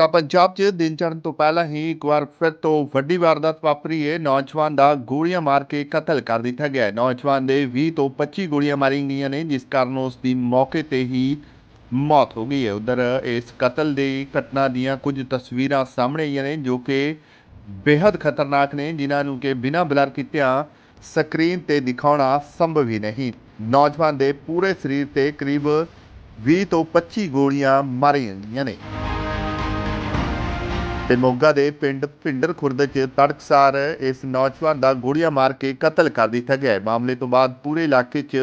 ਤਾਂ ਪੰਜਾਬ 'ਚ ਦਿਨ ਚੜ੍ਹਨ ਤੋਂ ਪਹਿਲਾਂ ਹੀ ਇੱਕ ਵਾਰ ਫਿਰ ਤੋਂ ਵੱਡੀ ਵਾਰਦਾਤ ਵਾਪਰੀ ਹੈ। ਨੌਜਵਾਨ ਦਾ ਗੋਲੀਆਂ ਮਾਰ ਕੇ ਕਤਲ ਕਰ ਦਿੱਤਾ ਗਿਆ ਹੈ। ਨੌਜਵਾਨ ਦੇ 20 ਤੋਂ 25 ਗੋਲੀਆਂ ਮਾਰੀਆਂ ਗਈਆਂ ਨੇ, ਜਿਸ ਕਾਰਨ ਉਸ ਦੀ ਮੌਕੇ ਤੇ ਹੀ ਮੌਤ ਹੋ ਗਈ ਹੈ। ਉਧਰ ਇਸ ਕਤਲ ਦੀ ਘਟਨਾ ਦੀਆਂ ਕੁਝ ਤਸਵੀਰਾਂ ਸਾਹਮਣੇ ਆਈਆਂ ਨੇ, ਜੋ ਕਿ ਬੇहद ਖਤਰਨਾਕ ਨੇ, ਜਿਨ੍ਹਾਂ ਨੂੰ ਕਿ ਬਿਨਾਂ ਬਲਰ ਕੀਤਿਆਂ ਸਕਰੀਨ ਤੇ ਦਿਖਾਉਣਾ ਸੰਭਵ ਹੀ ਨਹੀਂ। ਨੌਜਵਾਨ ਦੇ ਪੂਰੇ ਸਰੀਰ ਤੇ ਕਰੀਬ 20 ਤੋਂ 25 ਗੋਲੀਆਂ ਮਾਰੀਆਂ ਗਈਆਂ ਨੇ। ਤੇ ਮੋਗਾ ਦੇ ਪਿੰਡ ਭਿੰਡਰ ਖੁਰਦ 'ਚ ਤੜਕਸਾਰ ਇਸ ਨੌਜਵਾਨ ਦਾ ਗੋਲੀਆਂ ਮਾਰ ਕੇ ਕਤਲ ਕਰ ਦਿੱਤਾ ਗਿਆ ਹੈ। ਮਾਮਲੇ ਤੋਂ ਬਾਅਦ ਪੂਰੇ ਇਲਾਕੇ 'ਚ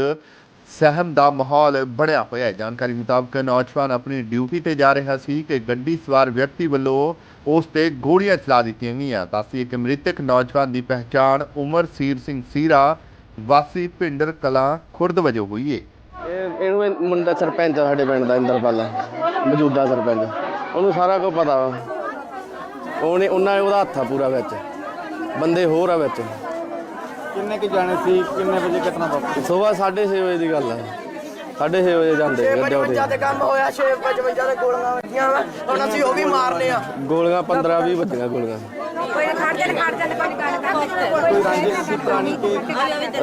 ਸਹਿਮ ਦਾ ਮਾਹੌਲ ਬਣਿਆ ਹੋਇਆ ਹੈ। ਜਾਣਕਾਰੀ ਮੁਤਾਬਕ ਨੌਜਵਾਨ ਆਪਣੀ ਡਿਊਟੀ ਤੇ ਜਾ ਰਿਹਾ ਸੀ ਕਿ ਗੱਡੀ ਸਵਾਰ ਵਿਅਕਤੀ ਵੱਲੋਂ ਉਸ ਤੇ ਗੋਲੀਆਂ ਚਲਾ ਦਿੱਤੀਆਂ ਗਈਆਂ। ਦੱਸੀ ਕਿ ਮ੍ਰਿਤਕ ਨੌਜਵਾਨ ਦੀ ਪਹਿਚਾਣ ਉਮਰ ਸੀਰ ਸਿੰਘ ਸੀਰਾ, ਵਾਸੀ ਭਿੰਡਰ ਕਲਾਂ ਖੁਰਦ ਵਜੋਂ ਹੋਈ ਹੈ ਇਹ ਇਹਨੂੰ ਮੁੰਡਾ ਸਰਪੰਚ ਸਾਡੇ ਪਿੰਡ ਦਾ ਇੰਦਰਪਾਲ ਮੌਜੂਦਾ ਸਰਪੰਚ। ਉਹਨੂੰ ਸਾਰਾ ਕੁਝ ਪਤਾ ਵਾ। ਉਹਨੇ ਉਹਨਾਂ ਨੇ ਉਹਦਾ ਹੱਥ ਆ ਪੂਰਾ ਵਿੱਚ। ਬੰਦੇ ਹੋਰ ਆ ਵਿੱਚ। ਕਿੰਨੇ ਕੁ ਜਾਣੇ ਸੀ? ਕਿੰਨੇ ਵਜੇ ਘਟਨਾ ਵਾਪਰੀ? ਸਵੇਰ 6:30 ਵਜੇ ਦੀ ਗੱਲ ਆ। 6:30 ਵਜੇ ਜਾਂਦੇ ਗੱਡੇ 55 ਉੱਤੇ ਤੇ ਕੰਮ ਹੋਇਆ 655 ਦੇ ਗੋਲੀਆਂ ਵੱਜੀਆਂ ਵਾ। ਹੁਣ ਅਸੀਂ ਉਹ ਵੀ ਮਾਰਨੇ ਆ। ਗੋਲੀਆਂ 15 20 ਵੱਜੀਆਂ ਗੋਲੀਆਂ।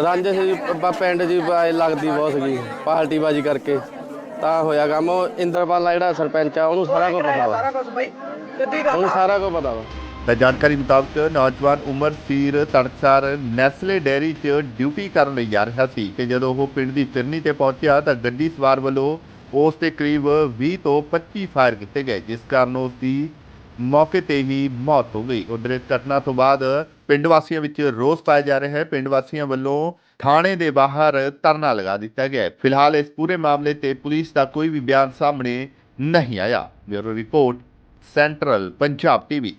ਰਾਂਝੇ ਸੀ ਪਿੰਡ ਜੀ ਬਾਈ ਲੱਗਦੀ ਬਹੁਤ ਸੀਗੀ ਪਾਰਟੀ ਬਾਜੀ ਕਰਕੇ। ਤਾਂ ਹੋਇਆ ਕੰਮ ਉਹ ਇੰਦਰਪਾਲ ਜਿਹੜਾ ਸਰਪੰਚ ਆ ਉਹਨੂੰ ਸਾਰਾ ਕੁਝ ਪਤਾ ਵਾ। ਸਾਰਾ ਕੁਝ ਬਈ। ਸਿੱਧੀ ਗੱਲ ਉਹਨੂੰ ਸਾਰਾ ਕੁਝ ਪਤਾ ਵਾ। ਤਾਂ ਜਾਣਕਾਰੀ ਮੁਤਾਬਕ ਨੌਜਵਾਨ ਉਮਰ ਸੀਰ ਤੜਕਸਾਰ ਨੈਸਲੇ ਡੈਰੀ 'ਚ ਡਿਊਟੀ ਕਰਨ ਲਈ ਜਾ ਰਿਹਾ ਸੀ ਕਿ ਜਦੋਂ ਉਹ ਪਿੰਡ ਦੀ ਫਿਰਨੀ ਤੇ ਪਹੁੰਚਿਆ ਤਾਂ ਗੱਡੀ ਸਵਾਰ ਵੱਲੋਂ ਉਸ ਤੇ ਕਰੀਬ 20 ਤੋਂ 25 ਫਾਇਰ ਕੀਤੇ ਗਏ ਜਿਸ ਕਾਰਨ ਉਸ ਦੀ ਮੌਕੇ ਤੇ ਹੀ ਮੌਤ ਹੋ ਗਈ। ਉਧਰ ਇਸ ਘਟਨਾ ਤੋਂ ਬਾਅਦ ਪਿੰਡ ਵਾਸੀਆਂ ਵਿੱਚ ਰੋਸ ਪਾਇਆ ਜਾ ਰਿਹਾ ਹੈ। ਪਿੰਡ ਵਾਸੀਆਂ ਵੱਲੋਂ ਥਾਣੇ ਦੇ ਬਾਹਰ ਧਰਨਾ ਲਗਾ ਦਿੱਤਾ ਗਿਆ ਹੈ। ਫਿਲਹਾਲ ਇਸ ਪੂਰੇ ਮਾਮਲੇ ਤੇ ਪੁਲਿਸ ਦਾ ਕੋਈ ਵੀ ਬਿਆਨ ਸਾਹਮਣੇ ਨਹੀਂ ਆਇਆ। Bureau report central Punjab T V